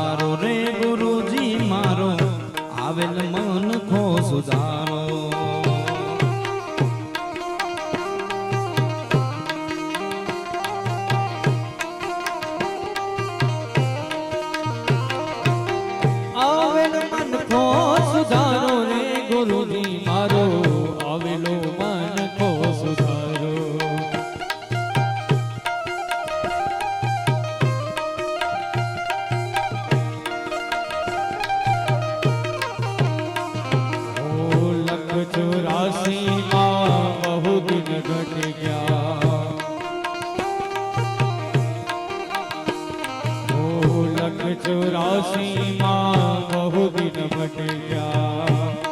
આવેલ મન ખો સુધારો ચોરાસી માં બહુ દિન ઘટ ગયા ઓ લખ ચોરાસી માં બહુ દિન ઘટ ગયા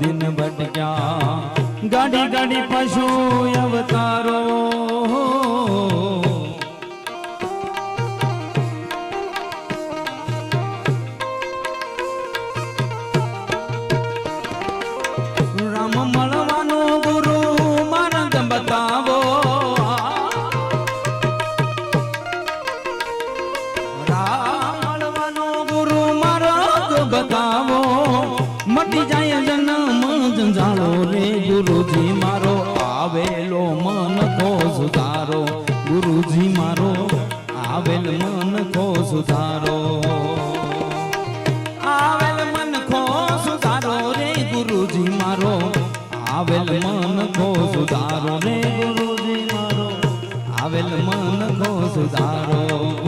દિન ભટક્યા ગાડી ગાડી પશુ અવતારો ગુરુજી મારો, આવેલ મન કો સુધારો. આવેલ મન ખો સુધારો રે ગુરુજી મારો, આવેલ મન ખો સુધારો રે ગુરુજી મારો, આવેલ મન ખો સુધારો.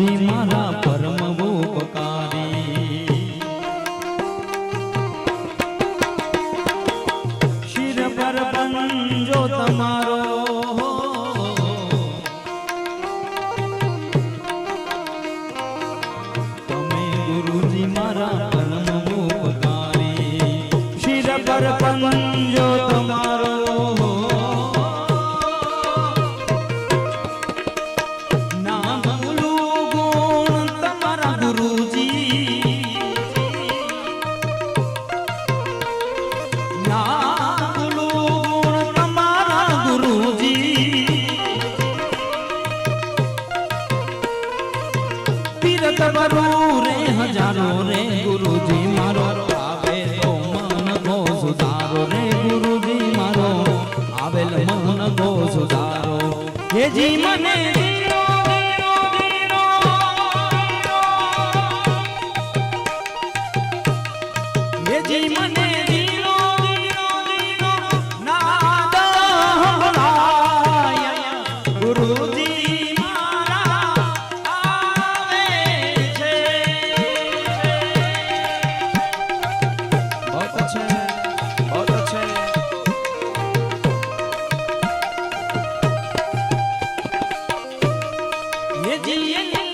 ગુરુજી મારા પરમ ઉપકારી. શિર પર પંજો તમારો. તમે ગુરુજી મારા પરમ ઉપકારી. શિર પર પંજો તીરથ બરું રે, હજારો રે, ગુરુજી મારો. આવે તો મન ગો સુધારો રે, ગુરુજી મારો. આવેલ મન ગો સુધારો. હેજી મને Ne diye